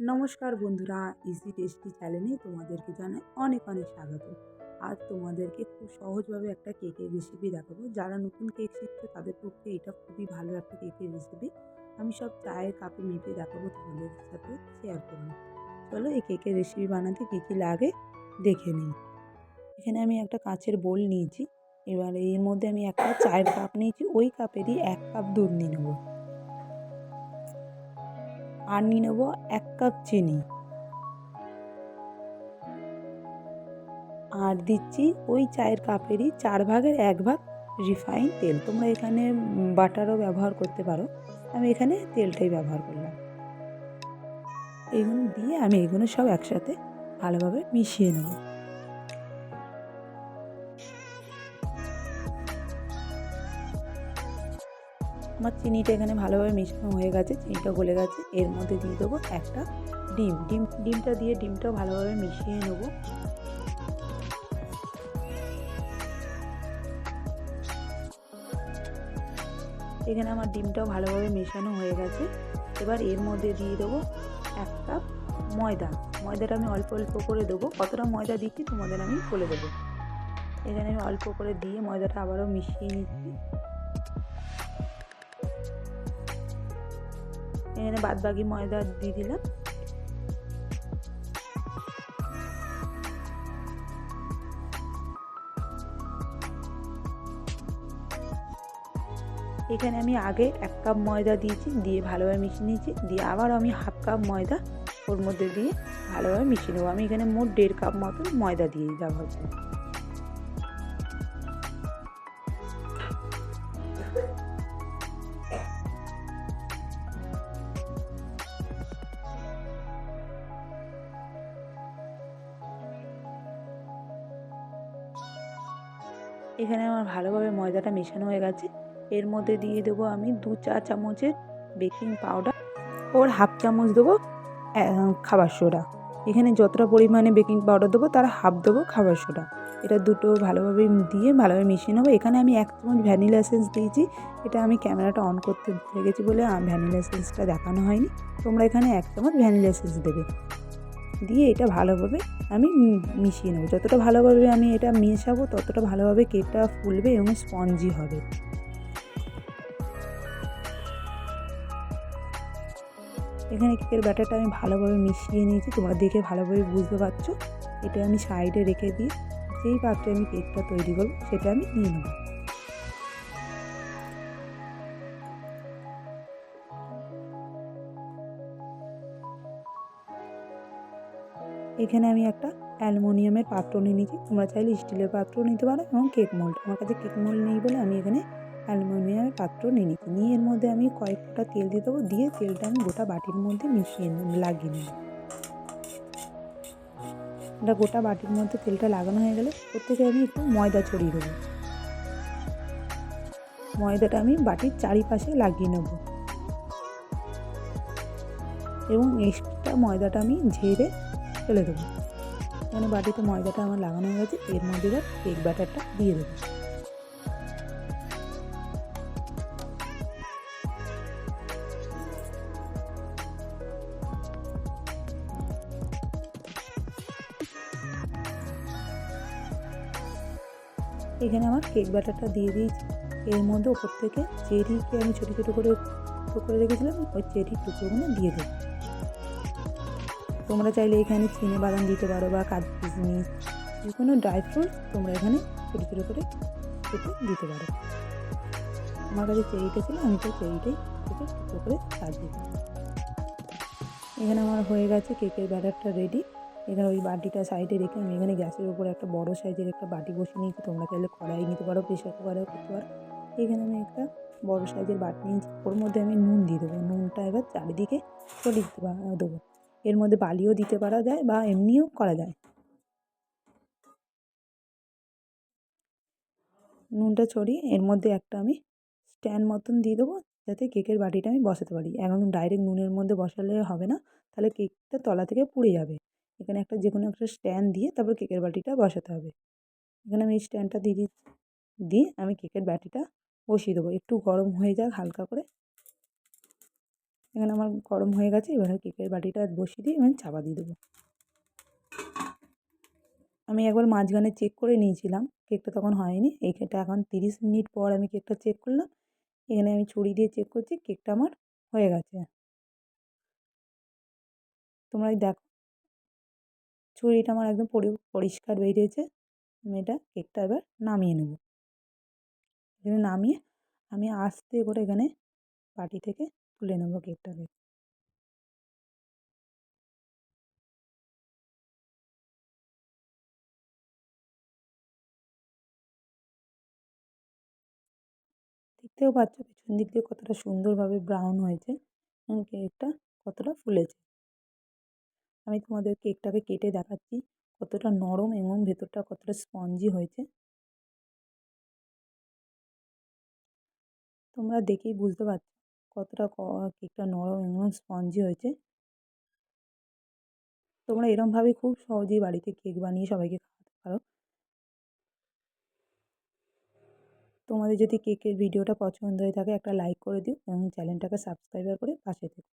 নমস্কার বন্ধুরা easy tasty চ্যানেলে তোমাদেরকে জানাই অনেক অনেক স্বাগত। আজ তোমাদেরকে খুব সহজভাবে একটা কেকের রেসিপি দেখাবো। যারা নতুন কেক শিখছে, তাদের পক্ষে এটা খুবই ভালো একটা কেকের রেসিপি আমি সব চায়ের কাপে মেপে দেখাবো তোমাদের সাথে শেয়ার করব চলো এই কেকের রেসিপি বানাতে কী কী লাগে দেখে নিই। এখানে আমি একটা কাঁচের বোল নিয়েছি। এবার এর মধ্যে আমি একটা চায়ের কাপ নিয়েছি। ওই কাপেরই এক কাপ দুধ নিয়ে নেব। আর নিয়ে নেব এক কাপ চিনি। আর দিচ্ছি ওই চায়ের কাপেরই চার ভাগের এক ভাগ রিফাইন তেল। তোমরা এখানে বাটারও ব্যবহার করতে পারো। আমি এখানে তেলটাই ব্যবহার করলাম। এগুলো দিয়ে আমি এগুলো সব একসাথে ভালোভাবে মিশিয়ে নেব। আমার চিনিটা এখানে ভালোভাবে মিশানো হয়ে গেছে, চিনিটা গলে গেছে। এর মধ্যে দিয়ে দেবো একটা ডিম। ডিম, ডিমটা দিয়ে ডিমটাও ভালোভাবে মিশিয়ে নেব। এখানে আমার ডিমটাও ভালোভাবে মেশানো হয়ে গেছে। এবার এর মধ্যে দিয়ে দেবো এক কাপ ময়দা। ময়দাটা আমি অল্প অল্প করে দেবো। কতটা ময়দা দিচ্ছি তোমাদের আমি বলে দেবো। এখানে আমি অল্প করে দিয়ে ময়দাটা আবারও মিশিয়ে নিচ্ছি। এখানে বাদ বাকি ময়দা দিয়ে দিলাম। এখানে আমি আগে এক কাপ ময়দা দিয়েছি, দিয়ে ভালোভাবে মিশিয়ে নিয়েছি, দিয়ে আবার আমি হাফ কাপ ময়দা ওর মধ্যে দিয়ে ভালোভাবে মিশিয়ে নেব। আমি এখানে মোট দেড় কাপ মতন ময়দা দিয়ে ব্যবহার করব এখানে আমার ভালোভাবে ময়দাটা মেশানো হয়ে গেছে। এর মধ্যে দিয়ে দেবো আমি দু চা চামচের বেকিং পাউডার ওর হাফ চামচ দেবো খাবার সোডা। এখানে যতটা পরিমাণে বেকিং পাউডার দেবো, তার হাফ দেবো খাবার সোডা। এটা দুটো ভালোভাবে দিয়ে ভালোভাবে মিশিয়ে নেব। এখানে আমি এক চামচ ভ্যানিলা এসেন্স দিয়েছি। এটা আমি ক্যামেরাটা অন করতে ভুলে গেছি বলে ভ্যানিলা এসেন্সটা দেখানো হয়নি। তোমরা এখানে এক চামচ ভ্যানিলা এসেন্স দেবে। দিয়ে এটা ভালোভাবে আমি মিশিয়ে নেব। যতটা ভালোভাবে আমি এটা মেশাবো, ততটা ভালোভাবে কেকটা ফুলবে এবং স্পঞ্জি হবে। এখানে কেকের ব্যাটারটা আমি ভালোভাবে মিশিয়ে নিয়েছি। তোমরা দেখে ভালোভাবে বুঝতে পারছ। এটা আমি সাইডে রেখে দিয়ে যেই পাত্রে আমি কেকটা তৈরি করব, সেটা আমি নিয়ে নেব। এখানে আমি একটা অ্যালুমিনিয়ামের পাত্র নিয়ে নিয়েছি। তোমরা চাইলে স্টিলের পাত্রও নিতে পারো এবং কেক মোল্ড। আমার কাছে কেক মোল্ড নেই বলে আমি এখানে অ্যালুমিনিয়ামের পাত্র নিয়ে নিচ্ছি নিয়ে এর মধ্যে আমি কয়েক ফোঁটা তেল দিয়ে দেবো। দিয়ে তেলটা আমি গোটা বাটির মধ্যে মিশিয়ে লাগিয়ে নেব। এটা গোটা বাটির মধ্যে তেলটা লাগানো হয়ে গেলে ওর থেকে আমি একটু ময়দা ছড়িয়ে দেবো। ময়দাটা আমি বাটির চারিপাশে লাগিয়ে নেব। এবং এক্সট্রা ময়দাটা আমি ঝেড়ে ফেলে দেবো। এখানে বাটিতে ময়দাটা আমার লাগানো হয়ে গেছে, এর মধ্যে এবার কেক ব্যাটারটা দিয়ে দেবো। এখানে আমার কেক ব্যাটারটা দিয়ে দিয়েছি। এর মধ্যে ওপর থেকে চেরিকে আমি ছোটো ছোটো করে করে রেখেছিলাম, ওই চেরির টুকরোগুলো দিয়ে দেবো। তোমরা চাইলে এখানে চিনে বাদাম দিতে পারো বা কাজু কিশমিশ যে কোনো ড্রাই ফ্রুট তোমরা এখানে ছোটো ছোটো করে কেটে দিতে পারো। আমার কাছে চেরিটা ছিল, আমি তো চেরিটাই কেটে টুকরো করে সাজিয়ে এখানে আমার হয়ে গেছে কেকের ব্যাটারটা রেডি এখানে ওই বাটিটা সাইডে রেখে আমি এখানে গ্যাসের উপরে একটা বড় সাইজের একটা বাটি বসিয়ে নিয়েছি। তোমরা চাইলে কড়াই নিতে পারো প্রেশার কুকারেও করতে পারো। এখানে আমি একটা বড় সাইজের বাটি নিয়েছি, ওর মধ্যে আমি নুন দিয়ে দেবো। নুনটা এবার চারিদিকে ছড়িয়ে দিতে দেবো। এর মধ্যে বালিও দিতে পারা যায় বা এমনিও করা যায়। নুনটা ছড়িয়ে এর মধ্যে একটা আমি স্ট্যান্ড মতন দিয়ে দেবো যাতে কেকের বাটিটা আমি বসাতে পারি। একদম ডাইরেক্ট নুনের মধ্যে বসালে হবে না, তাহলে কেকটা তলা থেকে পুড়ে যাবে। এখানে একটা যে কোনো একটা স্ট্যান্ড দিয়ে তারপর কেকের বাটিটা বসাতে হবে। এখানে আমি স্ট্যান্ডটা দিয়ে দিয়ে আমি কেকের বাটিটা বসিয়ে দেবো। একটু গরম হয়ে যাক হালকা করে। এখানে আমার গরম হয়ে গেছে, এবারে কেকের বাটিটা বসিয়ে দিয়ে আমি চাপা দিয়ে দেবো। আমি একবার মাঝখানে চেক করে নিয়েছিলাম, কেকটা তখন হয়নি। এই কেকটা এখন তিরিশ মিনিট পর আমি কেকটা চেক করলাম। এখানে আমি ছুরি দিয়ে চেক করছি, কেকটা আমার হয়ে গেছে। তোমরা দেখো। ছুরিটা আমার একদম পরিষ্কার বেরিয়েছে। আমি এটা কেকটা এবার নামিয়ে নেব। এখানে নামিয়ে আমি আস্তে করে এখানে বাটি থেকে তুলে নেব কেকটাকে। দেখতেও পাচ্ছ পিছন দিক দিয়ে কতটা সুন্দরভাবে ব্রাউন হয়েছে এবং কেকটা কতটা ফুলেছে। আমি তোমাদের কেকটাকে কেটে দেখাচ্ছি, কতটা নরম এবং ভেতরটা কতটা স্পঞ্জি হয়েছে। তোমরা দেখেই বুঝতে পারছ কতটা কেকটা নরম এবং স্পঞ্জি হয়েছে। তোমরা এরমভাবে খুব সহজেই বাড়িতে কেক বানিয়ে সবাইকে খাওয়াতে পারো। তোমাদের যদি কেকের ভিডিওটা পছন্দ হয়ে থাকে একটা লাইক করে দিও এবং চ্যানেলটাকে সাবস্ক্রাইবার করে পাশে থেকো।